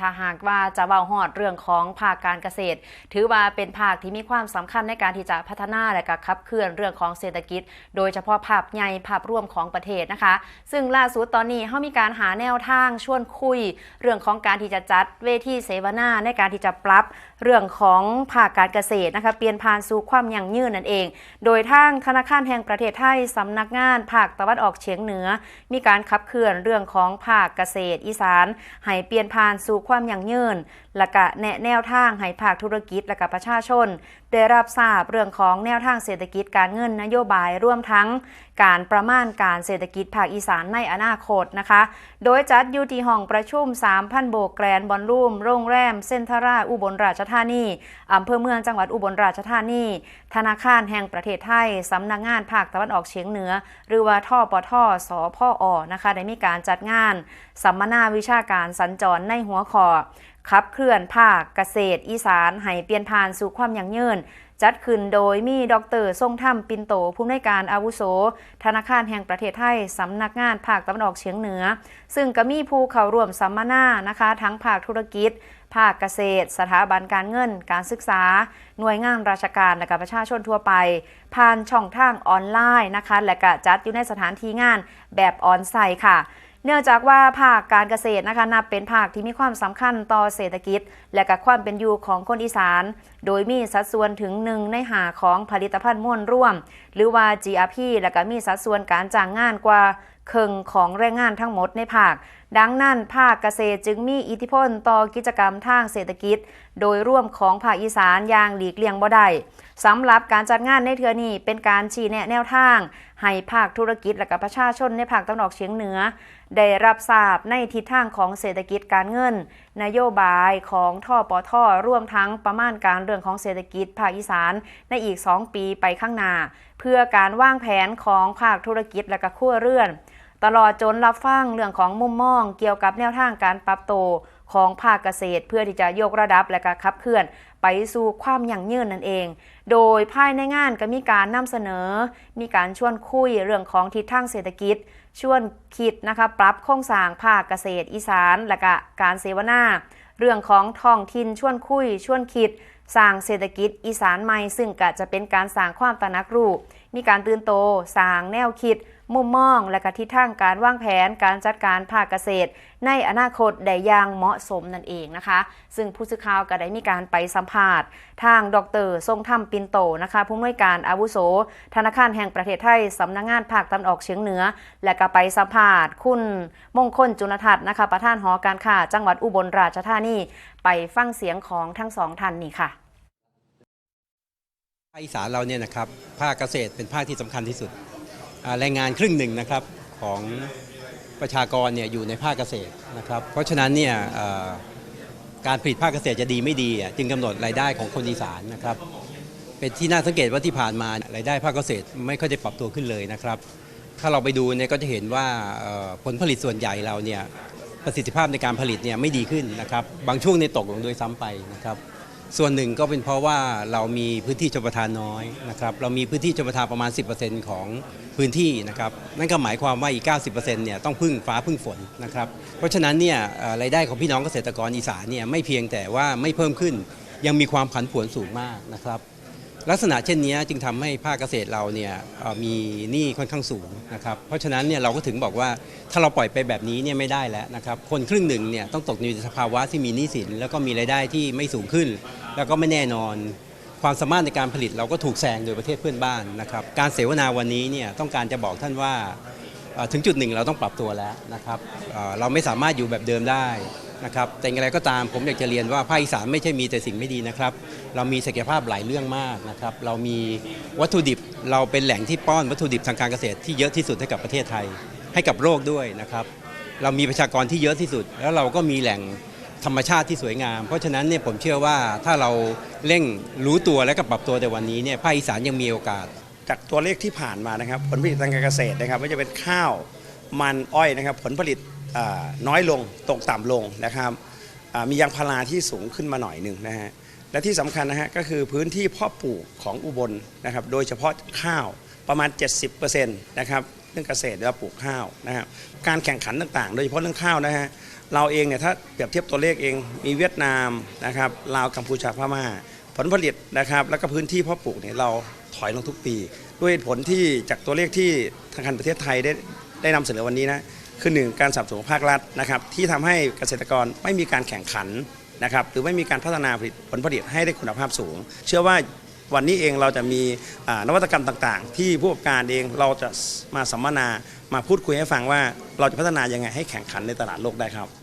ถ้าหากว่าจะเว้าฮอดเรื่องของภาคการเกษตร ถือว่าเป็นภาคที่มีความสำคัญในการที่จะพัฒนาและก็ขับเคลื่อนเรื่องของเศรษฐกิจ โดยเฉพาะภาพใหญ่ภาพรวมของประเทศนะคะ ซึ่งล่าสุดตอนนี้เขามีการหาแนวทางชวนคุย เรื่องของการที่จะจัดเวทีเสวนาในการที่จะปรับเรื่องของภาคการเกษตรนะคะเปลี่ยนผ่านสู่ความยั่งยืนนั่นเอง โดยทางธนาคารแห่งประเทศไทยสำนักงานภาคตะวันออกเฉียงเหนือ มีการขับเคลื่อนเรื่องของภาคเกษตรอีสานให้เปลี่ยนผ่านสู่ความยั่งยืน และก็แนะแนวทางให้ภาคธุรกิจและก็ประชาชน ได้รับทราบเรื่องของแนวทางเศรษฐกิจการเงินนโยบายร่วมทั้ง การประมาณการเศรษฐกิจภาคอีสานในอนาคตนะคะ โดยจัดอยู่ที่ห้องประชุม 3,000 โบกแกรนบอลรูมโรงแรม เซ็นทราอุบลราชธานีอำเภอเมืองจังหวัดอุบลราชธานี ธนาคารแห่งประเทศไทยสำนักงานภาคตะวันออกเฉียงเหนือ หรือว่าท่อปทสพอนะคะได้มีการจัดงาน สัมมนาวิชาการสัญจรในหัวข้อขับเคลื่อนภาคเกษตรอีสานให้เปลี่ยนผ่านสู่ความยั่งยืน จัดขึ้นโดยมีดรทรงธรรมปินโตผู้อำนวยการอาวุโส ธนาคารแห่งประเทศไทย สำนักงานภาคตะวันออกเฉียงเหนือ ซึ่งก็มีผู้เข้าร่วมสัมมนานะคะ ทั้งภาคธุรกิจ ภาคเกษตร สถาบันการเงิน การศึกษา หน่วยงานราชการและก็ประชาชนทั่วไป ผ่านช่องทางออนไลน์นะคะ และก็จัดอยู่ในสถานที่งานแบบออนไซต์ค่ะ เนื่องจากว่าภาคการเกษตรนะคะนับเป็นภาคที่มีความสำคัญต่อเศรษฐกิจ และกับความเป็นอยู่ของคนอีสาน โดยมีสัดส่วนถึงหนึ่งในหาของผลิตภัณฑ์ม้วนร่วม หรือว่า GRP และก็มีสัดส่วนการจ้างงานกว่าครึ่งของแรงงานทั้งหมดในภาค ดังนั้นภาคเกษตรจึงมีอิทธิพลต่อกิจกรรมทางเศรษฐกิจ โดยร่วมของภาคอีสานอย่างหลีกเลี่ยงบ่ได้สำหรับการจัดงานในเทือนี้เป็นการชี้แนะแนวทาง ให้ภาคธุรกิจและก็ประชาชนในภาคตะวันออกเฉียงเหนือ ได้รับทราบในทิศทางของเศรษฐกิจการเงิน นโยบายของท่อปอท่อร่วมทั้งประมาณการเรื่องของเศรษฐกิจภาคอีสานในอีก 2 ปีไปข้างหน้า เพื่อการวางแผนของภาคธุรกิจและก็ครัวเรือน ตลอดจนรับฟังเรื่องของมุมมอง เกี่ยวกับแนวทางการปรับโตของภาคเกษตร เพื่อที่จะยกระดับและก็ขับเคลื่อน ไปสู่ความยั่งยืนนั่นเอง โดยภายในงานก็มีการนำเสนอ มีการชวนคุยเรื่องของทิศทางเศรษฐกิจ ชวนคิดนะคะปรับโครงสร้างภาคเกษตรอีสาน และก็การเสวนา เรื่องของท้องถิ่นชวนคุย ชวนคิดสร้างเศรษฐกิจอีสานใหม่ซึ่งก็จะเป็นการสร้างความตระหนักรู้มีการตื่นโตสร้างแนวคิด มุมมอง และก็ทิศทางการวางแผนการจัดการภาคเกษตร ในอนาคตได้อย่างเหมาะสมนั่นเองนะคะ ซึ่งผู้สื่อข่าวก็ได้มีการไปสัมภาษณ์ ทางดรทรงธรรมปินโตนะคะผู้อำนวยการอาวุโส ธนาคารแห่งประเทศไทยสำนักงานภาคตะวันออกเฉียงเหนือ และก็ไปสัมภาษณ์คุณมงคลจุนทัศน์นะคะประธานหอการค้าจังหวัดอุบลราชธานีไปฟังเสียงของทั้งสองท่านนี่ค่ะ ภาคอีสานเราเนี่ยนะครับภาคเกษตรเป็นภาคที่สำคัญที่สุดแรงงานครึ่งหนึ่งนะครับของประชากรเนี่ยอยู่ในภาคเกษตรนะครับเพราะฉะนั้นเนี่ยการผลิตภาคเกษตรจะดีไม่ดี จึงกำหนดรายได้ของคนอีสานนะครับเป็นที่น่าสังเกตว่าที่ผ่านมารายได้ภาคเกษตรไม่ค่อยได้ปรับตัวขึ้นเลยนะครับ ถ้าเราไปดูเนี่ยก็จะเห็นว่าผลผลิตส่วนใหญ่เราเนี่ยประสิทธิภาพในการผลิตเนี่ยไม่ดีขึ้นนะครับบางช่วงในตกลงโดวยซ้ำไปนะครับ ส่วนหนึ่งก็เป็นเพราะว่าเรามีพื้นที่ชลประทานน้อยนะครับ เรามีพื้นที่ชลประทานประมาณ 10%ของพื้นที่นะครับ นั่นก็หมายความว่าอีก 90%เนี่ยต้องพึ่งฟ้าพึ่งฝนนะครับ เพราะฉะนั้นเนี่ยรายได้ของพี่น้องเกษตรกรอีสานเนี่ยไม่เพียงแต่ว่าไม่เพิ่มขึ้น ยังมีความผันผวนสูงมากนะครับ ลักษณะเช่นนี้จึงทำให้ภาคเกษตรเราเนี่ยมีหนี้ค่อนข้างสูงนะครับเพราะฉะนั้นเนี่ยเราก็ถึงบอกว่าถ้าเราปล่อยไปแบบนี้เนี่ยไม่ได้แล้วนะครับคนครึ่งหนึ่งเนี่ยต้องตกอยู่ในสภาวะที่มีหนี้สิน แล้วก็มีรายได้ที่ไม่สูงขึ้น แล้วก็ไม่แน่นอน ความสามารถในการผลิตเราก็ถูกแซงโดยประเทศเพื่อนบ้านนะครับการเสวนาวันนี้เนี่ยต้องการจะบอกท่านว่าถึงจุดหนึ่งเราต้องปรับตัวแล้วนะครับเราไม่สามารถอยู่แบบเดิมได้ นะครับแต่อย่างไรก็ตามผมอยากจะเรียนว่าภาคอีสานไม่ใช่มีแต่สิ่งไม่ดีนะครับ เรามีศักยภาพหลายเรื่องมากนะครับ เรามีวัตถุดิบเราเป็นแหล่งที่ป้อนวัตถุดิบทางการเกษตรที่เยอะที่สุดให้กับประเทศไทย ให้กับโลกด้วยนะครับ เรามีประชากรที่เยอะที่สุด แล้วเราก็มีแหล่งธรรมชาติที่สวยงาม เพราะฉะนั้นเนี่ยผมเชื่อว่าถ้าเราเร่งรู้ตัวและก็ปรับตัวในวันนี้เนี่ยภาคอีสานยังมีโอกาส จากตัวเลขที่ผ่านมานะครับ ผลผลิตทางการเกษตรนะครับไม่ว่าจะเป็นข้าวมันอ้อยนะครับ ผลผลิต น้อยลงตกต่ำลงนะครับมียางพาราที่สูงขึ้นมาหน่อยหนึ่งนะฮะและที่สำคัญนะฮะก็คือพื้นที่เพาะปลูกของอุบลนะครับโดยเฉพาะข้าวประมาณ 70%นะครับเรื่องเกษตรเราปลูกข้าวนะครับการแข่งขันต่างๆ โดยเฉพาะเรื่องข้าวนะฮะเราเองเนี่ยถ้าเปรียบเทียบตัวเลขเองมีเวียดนามนะครับลาวกัมพูชาพม่า ผลผลิตนะครับแล้วก็พื้นที่เพาะปลูกเนี่ยเราถอยลงทุกปี ด้วยผลที่จากตัวเลขที่ทางการประเทศไทยได้ได้นำเสนอวันนี้นะ คือหนึ่งการสับสนภาครัฐนะครับที่ทำให้เกษตรกรไม่มีการแข่งขันนะครับหรือไม่มีการพัฒนาผลิตผลผลิตให้ได้คุณภาพสูง เชื่อว่าวันนี้เองเราจะมีนวัตกรรมต่างๆ ที่ผู้ประกอบการเองเราจะมาสัมมนามาพูดคุยให้ฟังว่าเราจะพัฒนายังไงให้แข่งขันในตลาดโลกได้ครับ